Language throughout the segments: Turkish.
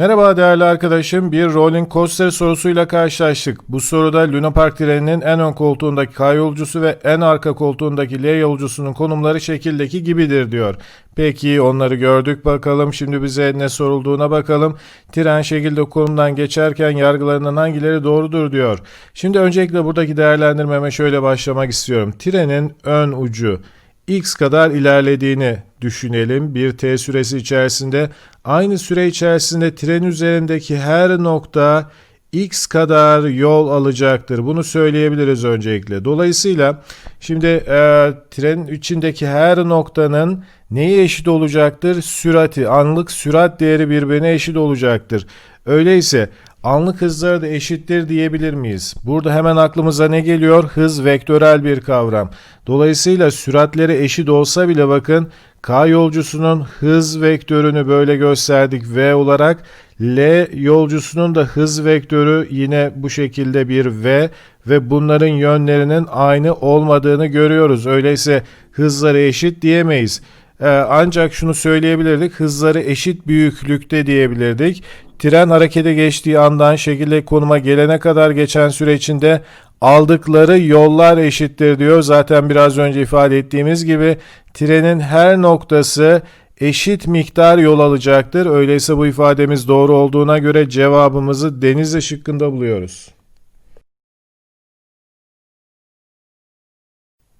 Merhaba değerli arkadaşım. Bir rolling coaster sorusuyla karşılaştık. Bu soruda Luna Park treninin en ön koltuğundaki K yolcusu ve en arka koltuğundaki L yolcusunun konumları şekildeki gibidir diyor. Peki onları gördük bakalım. Şimdi bize ne sorulduğuna bakalım. Tren şekilde konumdan geçerken yargılarından hangileri doğrudur diyor. Şimdi öncelikle buradaki değerlendirmeme şöyle başlamak istiyorum. Trenin ön ucu x kadar ilerlediğini düşünelim. Bir t süresi içerisinde aynı süre içerisinde tren üzerindeki her nokta x kadar yol alacaktır. Bunu söyleyebiliriz öncelikle. Dolayısıyla şimdi e, trenin içindeki her noktanın neye eşit olacaktır? Sürati, anlık sürat değeri birbirine eşit olacaktır. Öyleyse anlık hızları da eşittir diyebilir miyiz? Burada hemen aklımıza ne geliyor? Hız vektörel bir kavram. Dolayısıyla süratleri eşit olsa bile bakın K yolcusunun hız vektörünü böyle gösterdik V olarak. L yolcusunun da hız vektörü yine bu şekilde bir V ve bunların yönlerinin aynı olmadığını görüyoruz. Öyleyse hızları eşit diyemeyiz. Ee, ancak şunu söyleyebilirdik. Hızları eşit büyüklükte diyebilirdik. Tren harekete geçtiği andan şekilde konuma gelene kadar geçen süre içinde aldıkları yollar eşittir diyor. Zaten biraz önce ifade ettiğimiz gibi trenin her noktası eşit miktar yol alacaktır. Öyleyse bu ifademiz doğru olduğuna göre cevabımızı Denizli şıkkında buluyoruz.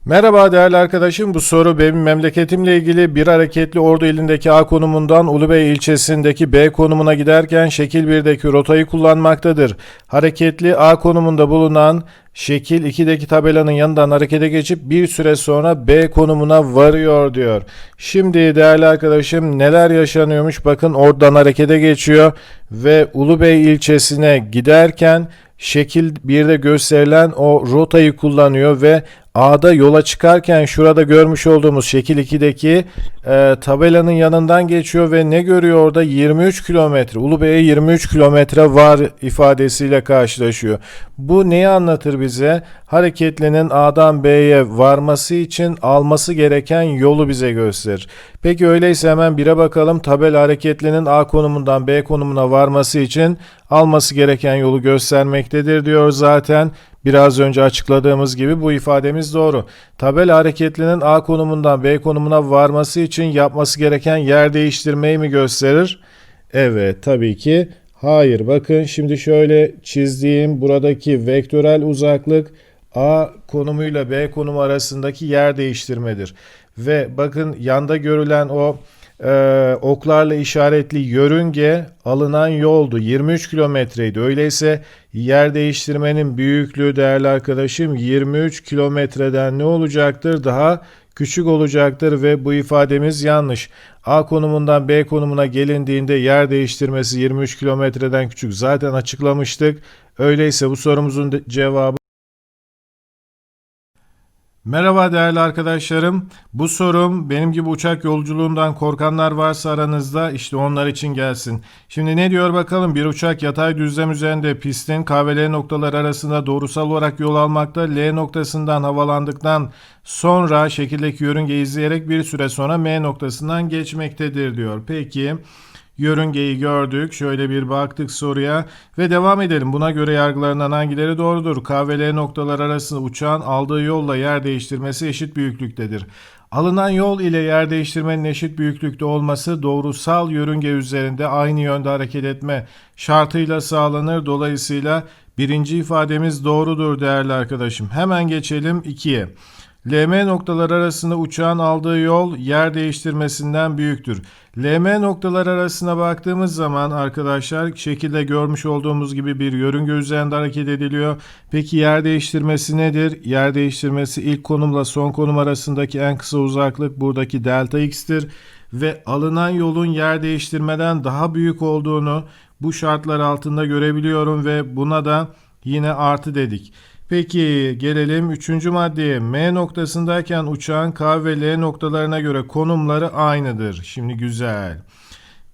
Merhaba değerli arkadaşım. Bu soru benim memleketimle ilgili bir hareketli ordu ilindeki A konumundan Ulubey ilçesindeki B konumuna giderken şekil 1'deki rotayı kullanmaktadır. Hareketli A konumunda bulunan şekil 2'deki tabelanın yanından harekete geçip bir süre sonra B konumuna varıyor diyor. Şimdi değerli arkadaşım neler yaşanıyormuş bakın oradan harekete geçiyor ve Ulubey ilçesine giderken şekil 1'de gösterilen o rotayı kullanıyor ve A'da yola çıkarken şurada görmüş olduğumuz şekil 2'deki e, tabelanın yanından geçiyor ve ne görüyor orada 23 kilometre Ulubey'e 23 kilometre var ifadesiyle karşılaşıyor. Bu neyi anlatır bize? Hareketlinin A'dan B'ye varması için alması gereken yolu bize gösterir. Peki öyleyse hemen bire bakalım. Tabela hareketlinin A konumundan B konumuna varması için alması gereken yolu göstermektedir diyor zaten. Biraz önce açıkladığımız gibi bu ifademiz doğru. Tabela hareketlinin A konumundan B konumuna varması için yapması gereken yer değiştirmeyi mi gösterir? Evet tabii ki hayır. Bakın şimdi şöyle çizdiğim buradaki vektörel uzaklık A konumuyla B konumu arasındaki yer değiştirmedir. Ve bakın yanda görülen o e, oklarla işaretli yörünge alınan yoldu. 23 kilometreydi. Öyleyse yer değiştirmenin büyüklüğü değerli arkadaşım 23 kilometreden ne olacaktır? Daha küçük olacaktır ve bu ifademiz yanlış. A konumundan B konumuna gelindiğinde yer değiştirmesi 23 kilometreden küçük zaten açıklamıştık. Öyleyse bu sorumuzun cevabı Merhaba değerli arkadaşlarım. Bu sorum benim gibi uçak yolculuğundan korkanlar varsa aranızda işte onlar için gelsin. Şimdi ne diyor bakalım bir uçak yatay düzlem üzerinde pistin K ve L noktalar arasında doğrusal olarak yol almakta. L noktasından havalandıktan sonra şekildeki yörüngeyi izleyerek bir süre sonra M noktasından geçmektedir diyor. Peki Yörüngeyi gördük. Şöyle bir baktık soruya ve devam edelim. Buna göre yargılarından hangileri doğrudur? K ve L noktalar arasında uçağın aldığı yolla yer değiştirmesi eşit büyüklüktedir. Alınan yol ile yer değiştirmenin eşit büyüklükte olması doğrusal yörünge üzerinde aynı yönde hareket etme şartıyla sağlanır. Dolayısıyla birinci ifademiz doğrudur değerli arkadaşım. Hemen geçelim 2'ye. LM noktalar arasında uçağın aldığı yol yer değiştirmesinden büyüktür. LM noktalar arasına baktığımız zaman arkadaşlar şekilde görmüş olduğumuz gibi bir yörünge üzerinde hareket ediliyor. Peki yer değiştirmesi nedir? Yer değiştirmesi ilk konumla son konum arasındaki en kısa uzaklık buradaki delta x'tir. Ve alınan yolun yer değiştirmeden daha büyük olduğunu bu şartlar altında görebiliyorum ve buna da yine artı dedik. Peki gelelim üçüncü maddeye. M noktasındayken uçağın K ve L noktalarına göre konumları aynıdır. Şimdi güzel.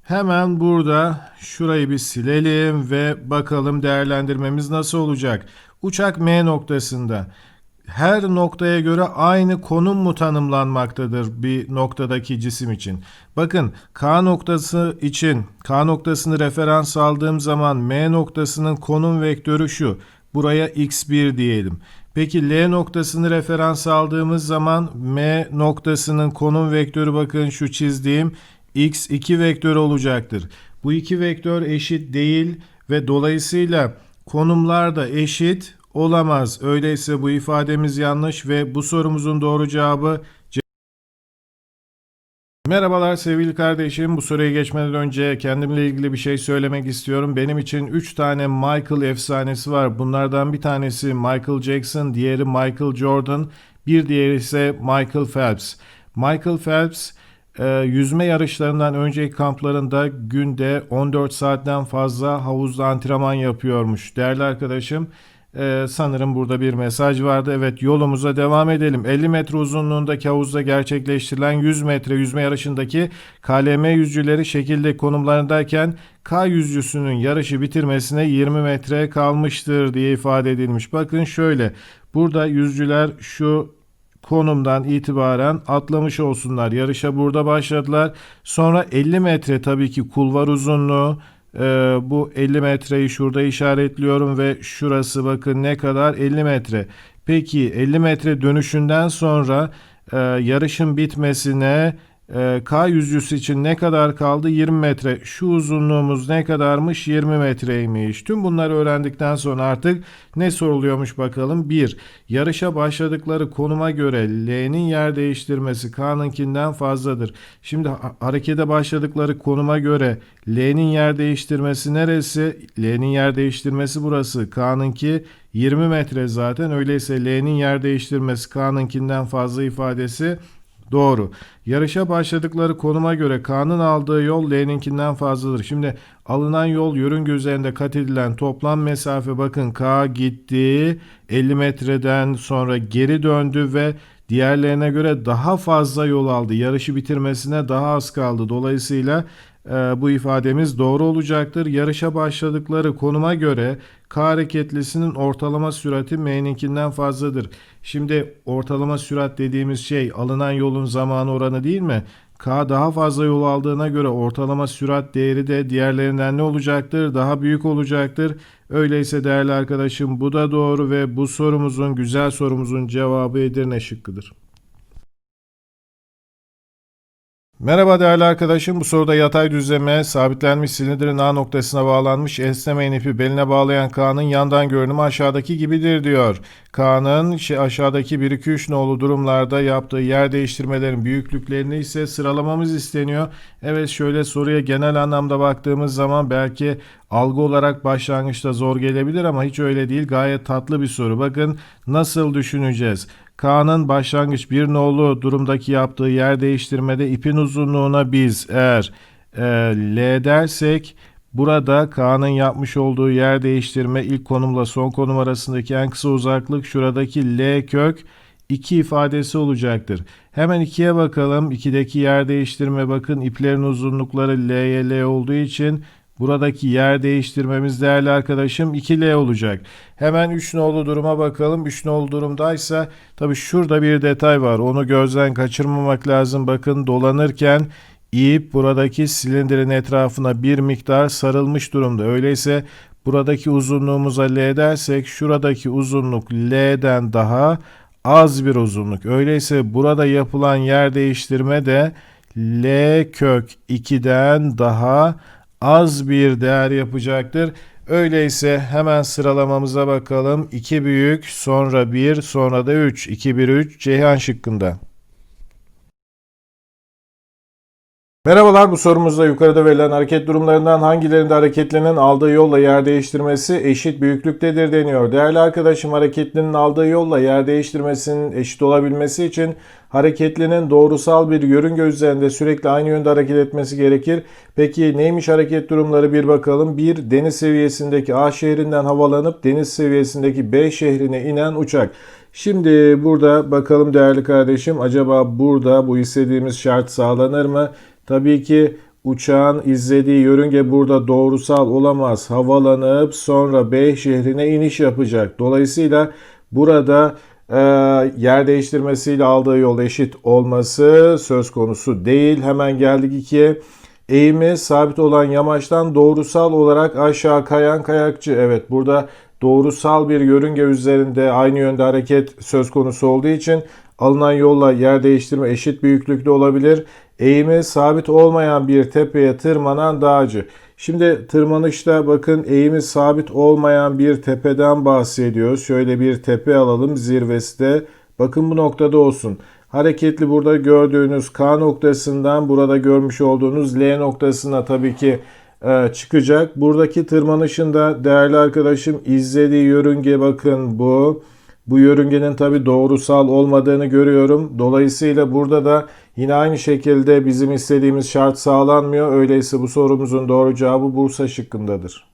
Hemen burada şurayı bir silelim ve bakalım değerlendirmemiz nasıl olacak. Uçak M noktasında. her noktaya göre aynı konum mu tanımlanmaktadır bir noktadaki cisim için? Bakın K noktası için K noktasını referans aldığım zaman M noktasının konum vektörü şu. Buraya x1 diyelim. Peki L noktasını referans aldığımız zaman M noktasının konum vektörü bakın şu çizdiğim x2 vektörü olacaktır. Bu iki vektör eşit değil ve dolayısıyla konumlar da eşit olamaz. Öyleyse bu ifademiz yanlış ve bu sorumuzun doğru cevabı Merhabalar sevgili kardeşim. Bu soruya geçmeden önce kendimle ilgili bir şey söylemek istiyorum. Benim için 3 tane Michael efsanesi var. Bunlardan bir tanesi Michael Jackson, diğeri Michael Jordan, bir diğeri ise Michael Phelps. Michael Phelps e, yüzme yarışlarından önceki kamplarında günde 14 saatten fazla havuzda antrenman yapıyormuş. Değerli arkadaşım ee, sanırım burada bir mesaj vardı. Evet yolumuza devam edelim. 50 metre uzunluğundaki havuzda gerçekleştirilen 100 metre yüzme yarışındaki KLM yüzücüleri şekilde konumlarındayken K yüzücüsünün yarışı bitirmesine 20 metre kalmıştır diye ifade edilmiş. Bakın şöyle burada yüzücüler şu konumdan itibaren atlamış olsunlar. Yarışa burada başladılar. Sonra 50 metre tabii ki kulvar uzunluğu. Ee, bu 50 metreyi şurada işaretliyorum ve şurası bakın ne kadar 50 metre. Peki 50 metre dönüşünden sonra e, yarışın bitmesine e, K yüzücüsü için ne kadar kaldı? 20 metre. Şu uzunluğumuz ne kadarmış? 20 metreymiş. Tüm bunları öğrendikten sonra artık ne soruluyormuş bakalım. 1. Yarışa başladıkları konuma göre L'nin yer değiştirmesi K'nınkinden fazladır. Şimdi ha- harekete başladıkları konuma göre L'nin yer değiştirmesi neresi? L'nin yer değiştirmesi burası. K'nınki 20 metre zaten. Öyleyse L'nin yer değiştirmesi K'nınkinden fazla ifadesi Doğru. Yarışa başladıkları konuma göre K'nın aldığı yol L'ninkinden fazladır. Şimdi alınan yol yörünge üzerinde kat edilen toplam mesafe bakın K gitti 50 metreden sonra geri döndü ve diğerlerine göre daha fazla yol aldı. Yarışı bitirmesine daha az kaldı. Dolayısıyla bu ifademiz doğru olacaktır. Yarışa başladıkları konuma göre K hareketlisinin ortalama sürati M'ninkinden fazladır. Şimdi ortalama sürat dediğimiz şey alınan yolun zamanı oranı değil mi? K daha fazla yol aldığına göre ortalama sürat değeri de diğerlerinden ne olacaktır? Daha büyük olacaktır. Öyleyse değerli arkadaşım bu da doğru ve bu sorumuzun güzel sorumuzun cevabı Edirne şıkkıdır. Merhaba değerli arkadaşım. Bu soruda yatay düzleme sabitlenmiş silindirin A noktasına bağlanmış esnemeyen ipi beline bağlayan K'nın yandan görünümü aşağıdaki gibidir diyor. K'nın aşağıdaki 1 2 3 nolu durumlarda yaptığı yer değiştirmelerin büyüklüklerini ise sıralamamız isteniyor. Evet şöyle soruya genel anlamda baktığımız zaman belki algı olarak başlangıçta zor gelebilir ama hiç öyle değil. Gayet tatlı bir soru. Bakın nasıl düşüneceğiz? K'nın başlangıç bir nolu durumdaki yaptığı yer değiştirmede ipin uzunluğuna biz eğer e, L dersek burada K'nın yapmış olduğu yer değiştirme ilk konumla son konum arasındaki en kısa uzaklık şuradaki L kök 2 ifadesi olacaktır. Hemen 2'ye bakalım. 2'deki yer değiştirme bakın iplerin uzunlukları L'ye L olduğu için Buradaki yer değiştirmemiz değerli arkadaşım 2L olacak. Hemen 3 nolu duruma bakalım. 3 nolu durumdaysa tabi şurada bir detay var. Onu gözden kaçırmamak lazım. Bakın dolanırken ip buradaki silindirin etrafına bir miktar sarılmış durumda. Öyleyse buradaki uzunluğumuza L dersek şuradaki uzunluk L'den daha az bir uzunluk. Öyleyse burada yapılan yer değiştirme de L kök 2'den daha az bir değer yapacaktır. Öyleyse hemen sıralamamıza bakalım. 2 büyük, sonra 1, sonra da 3. 2, 1, 3 Ceyhan şıkkında. Merhabalar bu sorumuzda yukarıda verilen hareket durumlarından hangilerinde hareketlinin aldığı yolla yer değiştirmesi eşit büyüklüktedir deniyor. Değerli arkadaşım hareketlinin aldığı yolla yer değiştirmesinin eşit olabilmesi için hareketlinin doğrusal bir yörünge üzerinde sürekli aynı yönde hareket etmesi gerekir. Peki neymiş hareket durumları bir bakalım. Bir deniz seviyesindeki A şehrinden havalanıp deniz seviyesindeki B şehrine inen uçak. Şimdi burada bakalım değerli kardeşim acaba burada bu istediğimiz şart sağlanır mı? Tabii ki uçağın izlediği yörünge burada doğrusal olamaz. Havalanıp sonra B şehrine iniş yapacak. Dolayısıyla burada e, yer değiştirmesiyle aldığı yol eşit olması söz konusu değil. Hemen geldik ikiye. Eğimi sabit olan yamaçtan doğrusal olarak aşağı kayan kayakçı. Evet burada doğrusal bir yörünge üzerinde aynı yönde hareket söz konusu olduğu için alınan yolla yer değiştirme eşit büyüklükte olabilir. Eğimi sabit olmayan bir tepeye tırmanan dağcı. Şimdi tırmanışta bakın eğimi sabit olmayan bir tepeden bahsediyoruz. Şöyle bir tepe alalım zirvesi de bakın bu noktada olsun. Hareketli burada gördüğünüz K noktasından burada görmüş olduğunuz L noktasına tabii ki e, çıkacak. Buradaki tırmanışında değerli arkadaşım izlediği yörünge bakın bu. Bu yörüngenin tabi doğrusal olmadığını görüyorum. Dolayısıyla burada da yine aynı şekilde bizim istediğimiz şart sağlanmıyor. Öyleyse bu sorumuzun doğru cevabı Bursa şıkkındadır.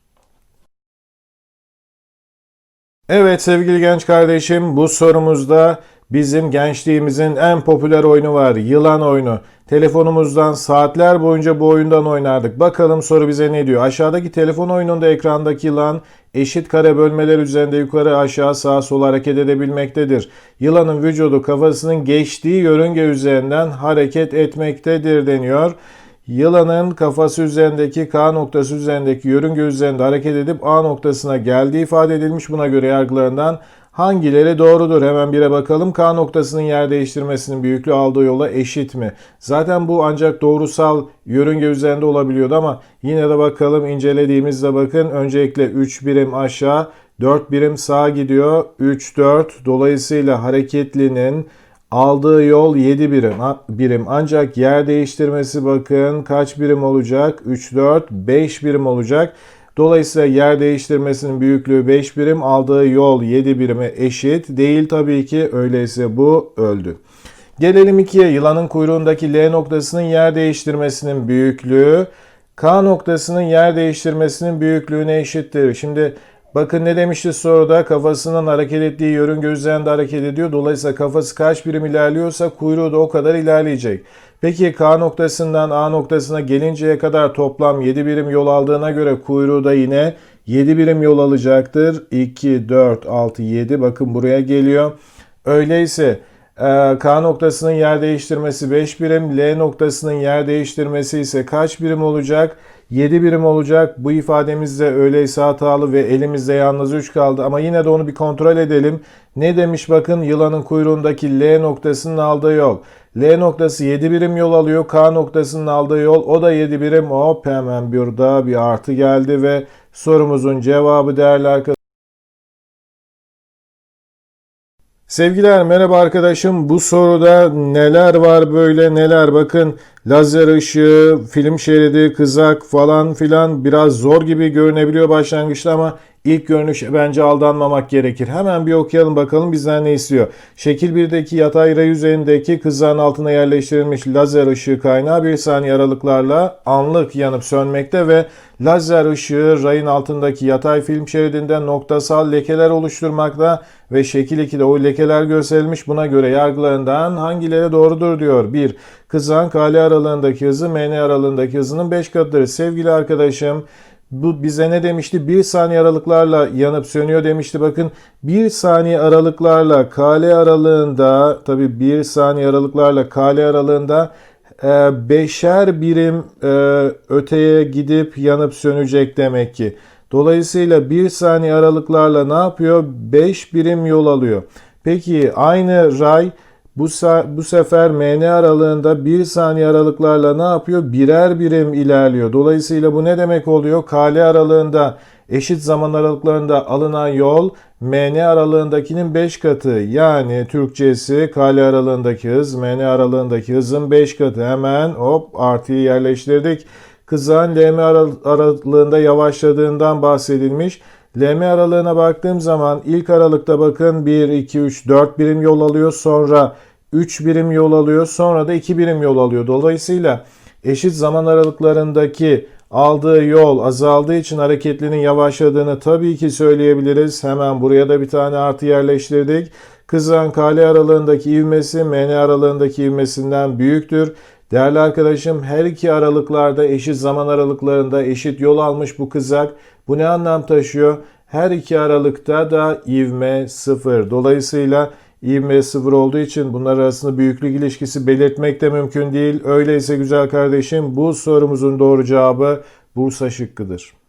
Evet sevgili genç kardeşim bu sorumuzda bizim gençliğimizin en popüler oyunu var. Yılan oyunu. Telefonumuzdan saatler boyunca bu oyundan oynardık. Bakalım soru bize ne diyor? Aşağıdaki telefon oyununda ekrandaki yılan eşit kare bölmeler üzerinde yukarı aşağı sağa sola hareket edebilmektedir. Yılanın vücudu kafasının geçtiği yörünge üzerinden hareket etmektedir deniyor. Yılanın kafası üzerindeki K noktası üzerindeki yörünge üzerinde hareket edip A noktasına geldiği ifade edilmiş. Buna göre yargılarından hangileri doğrudur? Hemen bire bakalım. K noktasının yer değiştirmesinin büyüklüğü aldığı yola eşit mi? Zaten bu ancak doğrusal yörünge üzerinde olabiliyordu ama yine de bakalım incelediğimizde bakın öncelikle 3 birim aşağı 4 birim sağa gidiyor. 3 4 dolayısıyla hareketlinin Aldığı yol 7 birim, birim. Ancak yer değiştirmesi bakın kaç birim olacak? 3, 4, 5 birim olacak. Dolayısıyla yer değiştirmesinin büyüklüğü 5 birim, aldığı yol 7 birime eşit. Değil tabii ki öyleyse bu öldü. Gelelim 2'ye. Yılanın kuyruğundaki L noktasının yer değiştirmesinin büyüklüğü K noktasının yer değiştirmesinin büyüklüğüne eşittir. Şimdi Bakın ne demişti soruda kafasının hareket ettiği yörünge üzerinde hareket ediyor. Dolayısıyla kafası kaç birim ilerliyorsa kuyruğu da o kadar ilerleyecek. Peki K noktasından A noktasına gelinceye kadar toplam 7 birim yol aldığına göre kuyruğu da yine 7 birim yol alacaktır. 2, 4, 6, 7 bakın buraya geliyor. Öyleyse e, K noktasının yer değiştirmesi 5 birim, L noktasının yer değiştirmesi ise kaç birim olacak? 7 birim olacak. Bu ifademiz de öyleyse hatalı ve elimizde yalnız 3 kaldı. Ama yine de onu bir kontrol edelim. Ne demiş bakın yılanın kuyruğundaki L noktasının aldığı yol. L noktası 7 birim yol alıyor. K noktasının aldığı yol o da 7 birim. Hop hemen burada bir artı geldi ve sorumuzun cevabı değerli arkadaşlar. Sevgiler merhaba arkadaşım bu soruda neler var böyle neler bakın lazer ışığı, film şeridi, kızak falan filan biraz zor gibi görünebiliyor başlangıçta ama ilk görünüşe bence aldanmamak gerekir. Hemen bir okuyalım bakalım bizden ne istiyor. Şekil 1'deki yatay ray üzerindeki kızağın altına yerleştirilmiş lazer ışığı kaynağı bir saniye aralıklarla anlık yanıp sönmekte ve lazer ışığı rayın altındaki yatay film şeridinde noktasal lekeler oluşturmakta ve şekil 2'de o lekeler gösterilmiş. Buna göre yargılarından hangileri doğrudur diyor. 1. Kızağın kale aralığındaki hızı MN aralığındaki hızının 5 katıdır. Sevgili arkadaşım bu bize ne demişti? 1 saniye aralıklarla yanıp sönüyor demişti. Bakın 1 saniye aralıklarla kale aralığında tabi 1 saniye aralıklarla kale aralığında e, beşer birim e, öteye gidip yanıp sönecek demek ki. Dolayısıyla 1 saniye aralıklarla ne yapıyor? 5 birim yol alıyor. Peki aynı ray bu, bu sefer MN aralığında 1 saniye aralıklarla ne yapıyor? Birer birim ilerliyor. Dolayısıyla bu ne demek oluyor? KL aralığında eşit zaman aralıklarında alınan yol MN aralığındakinin 5 katı. Yani Türkçesi KL aralığındaki hız MN aralığındaki hızın 5 katı. Hemen hop artıyı yerleştirdik. Kızağın LM aralığında yavaşladığından bahsedilmiş. LM aralığına baktığım zaman ilk aralıkta bakın 1, 2, 3, 4 birim yol alıyor. Sonra 3 birim yol alıyor. Sonra da 2 birim yol alıyor. Dolayısıyla eşit zaman aralıklarındaki aldığı yol azaldığı için hareketlinin yavaşladığını tabii ki söyleyebiliriz. Hemen buraya da bir tane artı yerleştirdik. Kızan kale aralığındaki ivmesi MN aralığındaki ivmesinden büyüktür. Değerli arkadaşım her iki aralıklarda eşit zaman aralıklarında eşit yol almış bu kızak. Bu ne anlam taşıyor? Her iki aralıkta da ivme sıfır. Dolayısıyla ivme sıfır olduğu için bunlar arasında büyüklük ilişkisi belirtmek de mümkün değil. Öyleyse güzel kardeşim bu sorumuzun doğru cevabı Bursa şıkkıdır.